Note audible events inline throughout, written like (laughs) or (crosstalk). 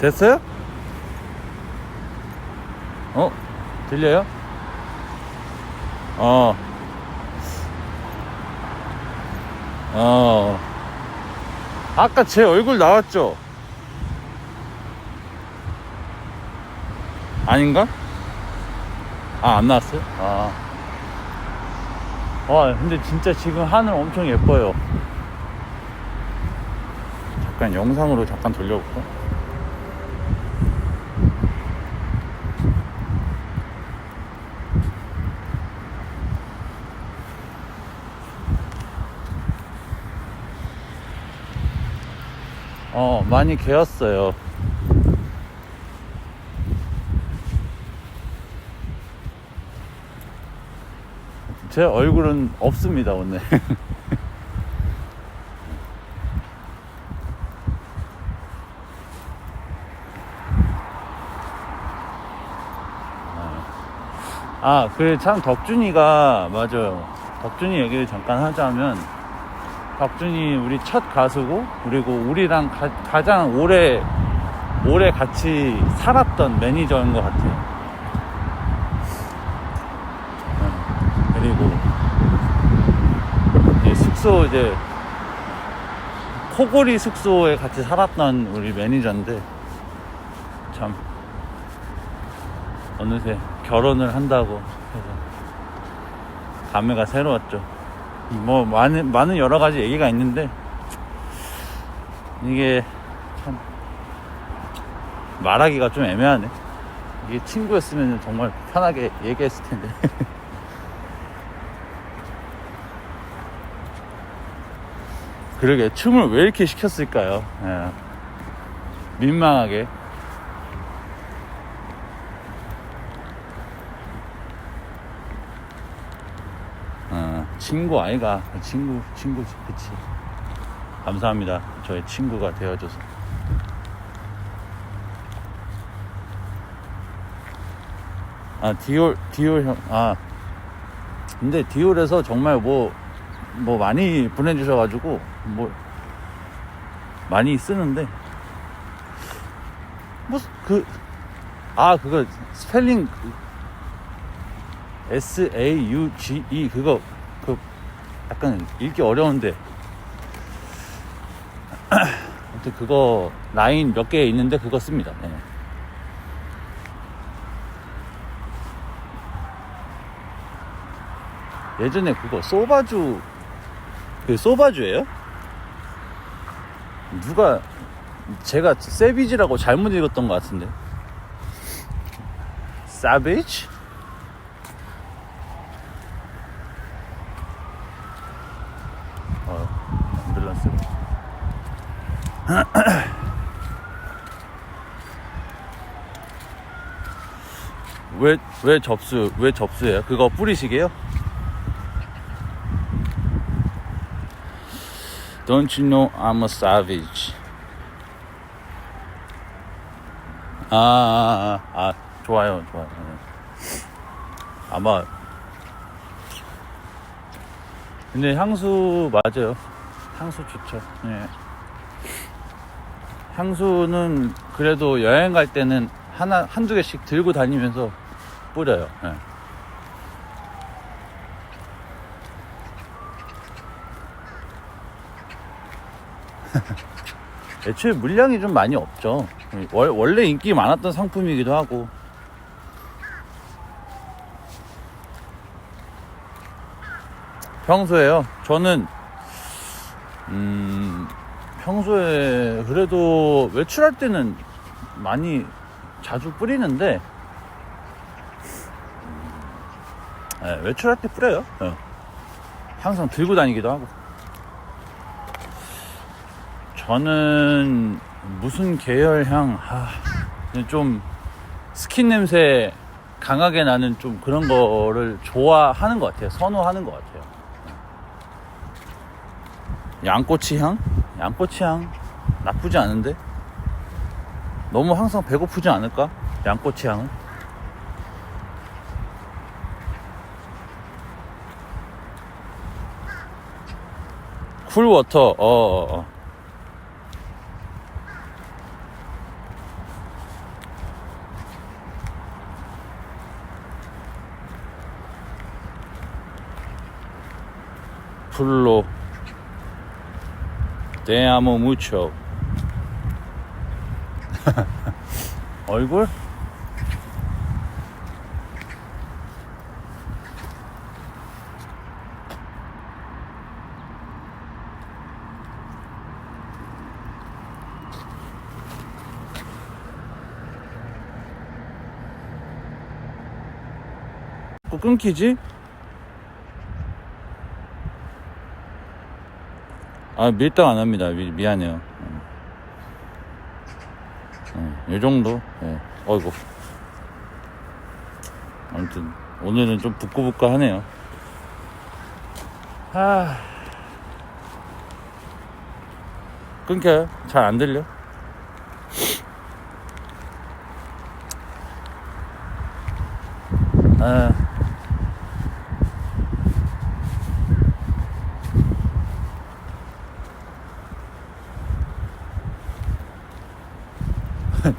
됐어요? 어? 들려요? 어. 어. 아까 제 얼굴 나왔죠? 아닌가? 아, 안 나왔어요? 아. 와, 근데 진짜 지금 하늘 엄청 예뻐요. 잠깐 영상으로 잠깐 돌려볼까? 어, 많이 개었어요. 제 얼굴은 없습니다, 오늘. (laughs) 아, 그래, 참, 덕준이가, 맞아요. 덕준이 얘기를 잠깐 하자면, 덕준이 우리 첫 가수고, 그리고 우리랑 가, 장 오래, 오래 같이 살았던 매니저인 것 같아요. 어, 그리고, 이제 숙소 이제, 코골이 숙소에 같이 살았던 우리 매니저인데, 참, 어느새 결혼을 한다고 해서 감회가 새로웠죠. 뭐 많은 많은 여러 가지 얘기가 있는데 이게 참 말하기가 좀 애매하네. 이게 친구였으면 정말 편하게 얘기했을 텐데. (laughs) 그러게 춤을 왜 이렇게 시켰을까요? 예. 민망하게. 어, 친구 아이가 친구 친구지 그치. 감사합니다. 저의 친구가 되어줘서. 아 디올 디올 형아. 근데 디올에서 정말 뭐뭐 많이 보내주셔가지고 뭐 많이 쓰는데. 뭐그아 그거 스펠링 S A U G E 그거. 그 약간 읽기 어려운데 아무튼 그거 라인 몇 개 있는데 그거 씁니다. 예. 예전에 그거 소바주 그 소바주예요? 누가 제가 세비지라고 잘못 읽었던 것 같은데. 사비지? 어, 앰뷸런스. 왜, 왜 접수, 왜 접수해요? 그거 뿌리시게요? Don't you know I'm a savage? 아, 아, 아, 아 좋아요, 좋아요. 네. 아마 근데 향수 맞아요. 향수 좋죠. 예. 향수는 그래도 여행 갈 때는 하나 한두 개씩 들고 다니면서 뿌려요. 예. (laughs) 애초에 물량이 좀 많이 없죠. 월- 원래 인기 많았던 상품이기도 하고. 평소에요. 저는 음, 평소에 그래도 외출할 때는 많이 자주 뿌리는데 네, 외출할 때 뿌려요. 어. 항상 들고 다니기도 하고. 저는 무슨 계열 향, 아, 좀 스킨 냄새 강하게 나는 좀 그런 거를 좋아하는 것 같아요. 선호하는 것 같아요. 양꼬치 향? 양꼬치향 나쁘지 않은데? 너무 항상 배고프지 않을까? 양꼬치향은? 쿨워터. 어, 어, 어. 쿨로. Te amo mucho 얼굴? 또 끊기지? 아 밀당 안 합니다 미, 미안해요 음. 음, 이 정도 예. 어이구 아무튼 오늘은 좀 부끄부끄 하네요 아 끊겨요? 잘 안 들려? 아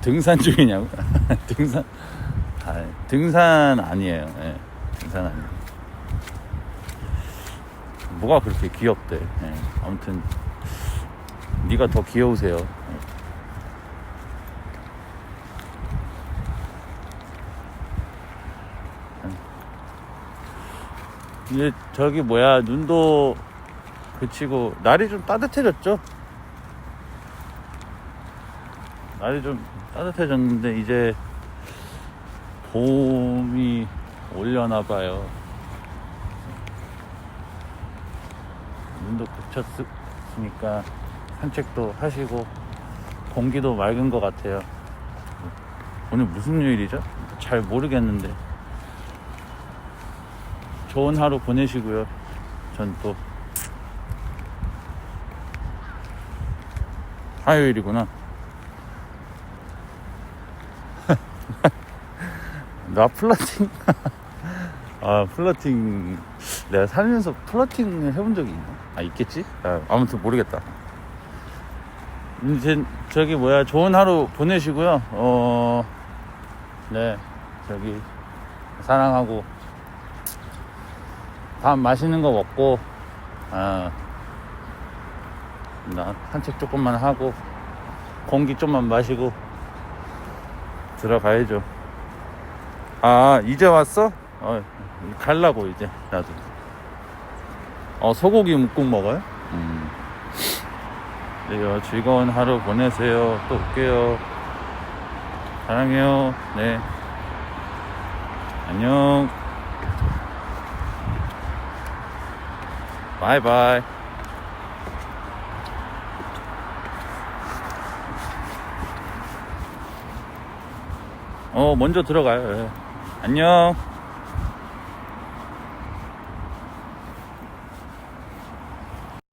등산 중이냐고? (laughs) 등산 아, 등산 아니에요. 예, 등산 아니에요. 뭐가 그렇게 귀엽대? 예, 아무튼 네가 더 귀여우세요. 예. 이제 저기 뭐야 눈도 그치고 날이 좀 따뜻해졌죠? 날이 좀 따뜻해졌는데 이제 봄이 올려나 봐요. 눈도 그쳤으니까 산책도 하시고 공기도 맑은 것 같아요. 오늘 무슨 요일이죠? 잘 모르겠는데 좋은 하루 보내시고요. 전 또 화요일이구나. (laughs) 나 플러팅. (laughs) 아 플러팅. 내가 살면서 플러팅을 해본 적이 있나? 아 있겠지? 아, 아무튼 모르겠다. 이제 저기 뭐야 좋은 하루 보내시고요. 어 네 저기 사랑하고. 밥 맛있는 거 먹고 아 나 산책 조금만 하고 공기 좀만 마시고 들어가야죠. 아 이제 왔어? 어 갈라고 이제. 나도. 어 소고기 묵국 먹어요? 음. 네요 즐거운 하루 보내세요. 또 올게요. 사랑해요. 네. 안녕. 바이바이 어 먼저 들어가요 예. 안녕